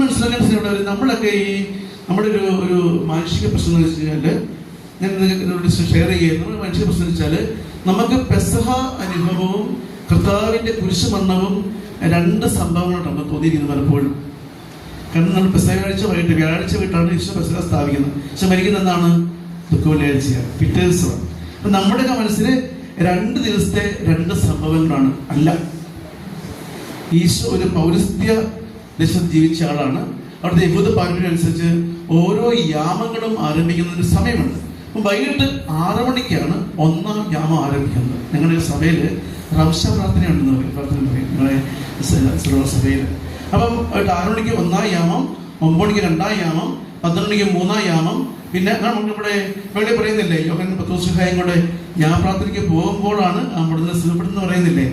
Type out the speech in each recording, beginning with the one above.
മനസ്സിലാക്കാൻ നമ്മളൊക്കെ ഈ നമ്മുടെ ഒരു ഒരു മാനുഷിക പ്രശ്നം എന്ന് വെച്ച് ഞാൻ ഇതിനോട് ഷെയർ ചെയ്യുക നമ്മുടെ മാനുഷിക പ്രശ്നം വെച്ചാൽ നമുക്ക് പെസഹ അനുഭവവും കർത്താവിന്റെ കുരിശുമരണവും രണ്ട് സംഭവങ്ങളാണ് നമുക്ക് തോന്നിയിരിക്കുന്നത് പലപ്പോഴും. കാരണം നമ്മൾ പെസഹ ആഴ്ച വൈകിട്ട് വ്യാഴാഴ്ച വീട്ടാണ് ഈശോ പെസഹ സ്ഥാപിക്കുന്നത്. പക്ഷെ മരിക്കുന്ന എന്താണ്? ദുഃഖവെള്ളിയാഴ്ചയാണ് പിറ്റേ ദിവസമാണ് അപ്പൊ നമ്മുടെ മനസ്സിൽ രണ്ട് ദിവസത്തെ രണ്ട് സംഭവങ്ങളാണ്. അല്ല. ഈശോ ഒരു പൗരസ്ത്യ ദേശത്ത് ജീവിച്ച ആളാണ്. അവിടുത്തെ യഹൂദ പാരമ്പര്യം അനുസരിച്ച് ഓരോ യാമങ്ങളും ആരംഭിക്കുന്ന ഒരു സമയമുണ്ട്. അപ്പം വൈകിട്ട് ആറ് മണിക്കാണ് ഒന്നാം യാമം ആരംഭിക്കുന്നത്. ഞങ്ങളുടെ സഭയിൽ റംശ പ്രാർത്ഥനയുണ്ടെന്ന് പറയും പ്രാർത്ഥന പറയും നിങ്ങളെ സർവ സഭയിൽ അപ്പം ആറ് മണിക്ക് ഒന്നാം യാമം ഒമ്പത് മണിക്ക് രണ്ടാം യാമം പന്ത്രണ്ട് മണിക്ക് മൂന്നാം യാമം പിന്നെ നമ്മളിവിടെ ഇവിടെ പറയുന്നില്ലേ യോഗൻ പത്തോസുഖായും കൂടെ ഞാൻ പ്രാർത്ഥനയ്ക്ക് പോകുമ്പോഴാണ് അവിടുന്ന് സുഖപ്പെടുന്ന പറയുന്നില്ലേ?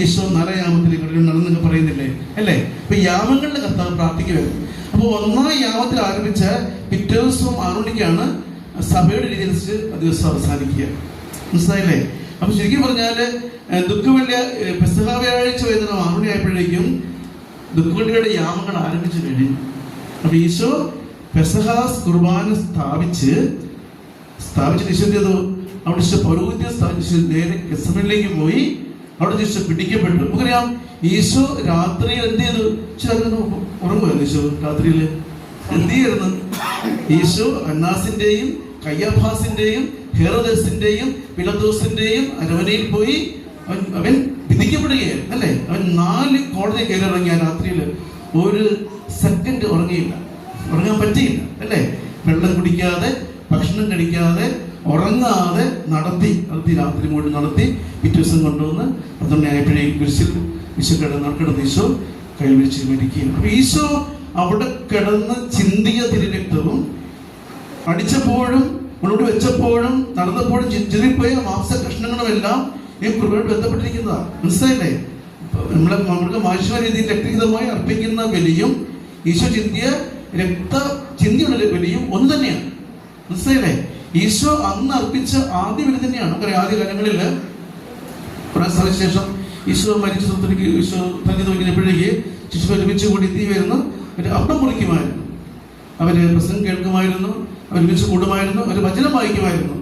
ഈശോ നരയാമത്തിലേക്ക് നടന്നൊക്കെ പറയുന്നില്ലേ അല്ലേ അപ്പൊ യാമങ്ങളിൽ കർത്താവ് പ്രാർത്ഥിക്കുകയാണ്. അപ്പോൾ ഒന്നാം യാമത്തിൽ ആരംഭിച്ച പിറ്റേ ദിവസം ആറുമണിക്കാണ് സഭയുടെ രീതി അനുസരിച്ച് ദിവസം അവസാനിക്കുക. മനസ്സിലായില്ലേ? അപ്പൊ ശരിക്കും ദുഃഖവെള്ളിയ ഏഹ്, പെസഹ വ്യാഴാഴ്ച വൈകുന്നേരം ആറുമണി ആയപ്പോഴേക്കും ദുഃഖവെള്ളിയുടെ യാമങ്ങൾ ആരംഭിച്ചു കഴിഞ്ഞു. അപ്പൊ ഈശോ പെസഹാസ് കുർബാന സ്ഥാപിച്ച് സ്ഥാപിച്ചിട്ട് ഈശോ ചെയ്തു. അവിടെ പൗരോഹിത്യം സ്ഥാപിച്ച് നേരെ കെസമിലേക്ക് പോയി. അവിടെ തിരിച്ച് പിടിക്കപ്പെട്ടു. നമുക്കറിയാം ഈശോ രാത്രിയിൽ എന്ത് ചെയ്തു? ഉറങ്ങുമായിരുന്നു ഈശോ രാത്രിയിൽ എന്ത് ചെയ്യുന്നു ഈശോ അന്നാസിന്റെയും കയ്യഭാസിന്റെയും ഹെറദസിന്റെയും പിലദോസിന്റെയും അരവനയിൽ പോയി അവൻ അവൻ വിധിക്കപ്പെടുകയായിരുന്നു അല്ലേ? അവൻ നാല് കോടതി കയറിറങ്ങിയ രാത്രിയിൽ ഒരു സെക്കൻഡ് ഉറങ്ങിയില്ല. ഉറങ്ങാൻ പറ്റിയില്ല അല്ലേ? വെള്ളം കുടിക്കാതെ ഭക്ഷണം കഴിക്കാതെ ഉറങ്ങാതെ നടത്തി നടത്തി രാത്രി മുഴുവൻ നടത്തി പിറ്റേ ദിവസം കൊണ്ടുവന്ന് പന്ത്രണ്ട് ആയപ്പോഴേക്കും കുരിശിൽ ഈശോ കിടന്ന് കിടന്ന് ഈശോ കൈവിളിച്ച് മരിക്കുകയാണ് അപ്പൊ ഈശോ അവിടെ കിടന്ന് ചിന്തിയ തിരുരക്തവും അടിച്ചപ്പോഴും മുന്നോട്ട് വെച്ചപ്പോഴും നടന്നപ്പോഴും ചിന്തിപ്പോയ മാംസ കഷ്ണങ്ങളുമെല്ലാം ഈ കൃപയോട് ബന്ധപ്പെട്ടിരിക്കുന്നതാണ്. മനസ്സിലായില്ലേ? നമ്മളെ നമ്മുടെ മാനുഷിക രീതിയിൽ രക്തഹിതമായി അർപ്പിക്കുന്ന ബലിയും ഈശോ ചിന്തിയ രക്ത ചിന്തിയുള്ള ബലിയും ഒന്ന് തന്നെയാണ്. മനസ്സിലായില്ലേ? ഈശോ അന്ന് അർപ്പിച്ച ആദ്യ ബലി തന്നെയാണ്. പറയാം ആദ്യ കാലങ്ങളിൽ കുറെ ശേഷം ഈശോ മരിച്ച സ്വത്തിലേക്ക് ഈശോ തന്നെ തോന്നിയപ്പോഴേക്ക് ശിശു ഒരുമിച്ച് കൂടി തീ വരുന്നു. അവർ അപ്പം മുറിക്കുമായിരുന്നു അവർ പ്രസംഗം കേൾക്കുമായിരുന്നു. അവർ ഒരുമിച്ച് കൂടുമായിരുന്നു. അവർ വചനം വായിക്കുമായിരുന്നു.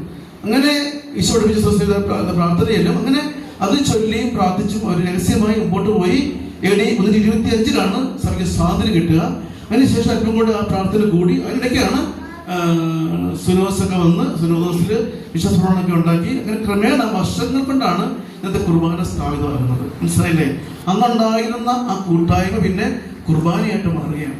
അങ്ങനെ ഈശോ ഒരുമിച്ച് പ്രാർത്ഥനയല്ലോ പ്രാർത്ഥനയിലും അങ്ങനെ അത് ചൊല്ലിയും പ്രാർത്ഥിച്ചും അവർ രഹസ്യമായി മുമ്പോട്ട് പോയി. എ ഡി ഇരുപത്തി അഞ്ചിലാണ് സഭയ്ക്ക് സ്വാതന്ത്ര്യം കിട്ടുക. അതിനുശേഷം അല്പം കൂടെ ആ പ്രാർത്ഥന കൂടി. അതിനിടയ്ക്കാണ് സുനോസൊക്കെ വന്ന് സുനോദോസിൽ വിശ്വാസപ്രവണമൊക്കെ ഉണ്ടാക്കി. അങ്ങനെ ക്രമേണ വർഷങ്ങൾ കൊണ്ടാണ് ഇന്നത്തെ കുർബാന സ്ഥാപിതമാകുന്നത്. മനസ്സിലായില്ലേ? അന്നുണ്ടായിരുന്ന ആ കൂട്ടായ്മ പിന്നെ കുർബാനയായിട്ട് മാറുകയാണ്.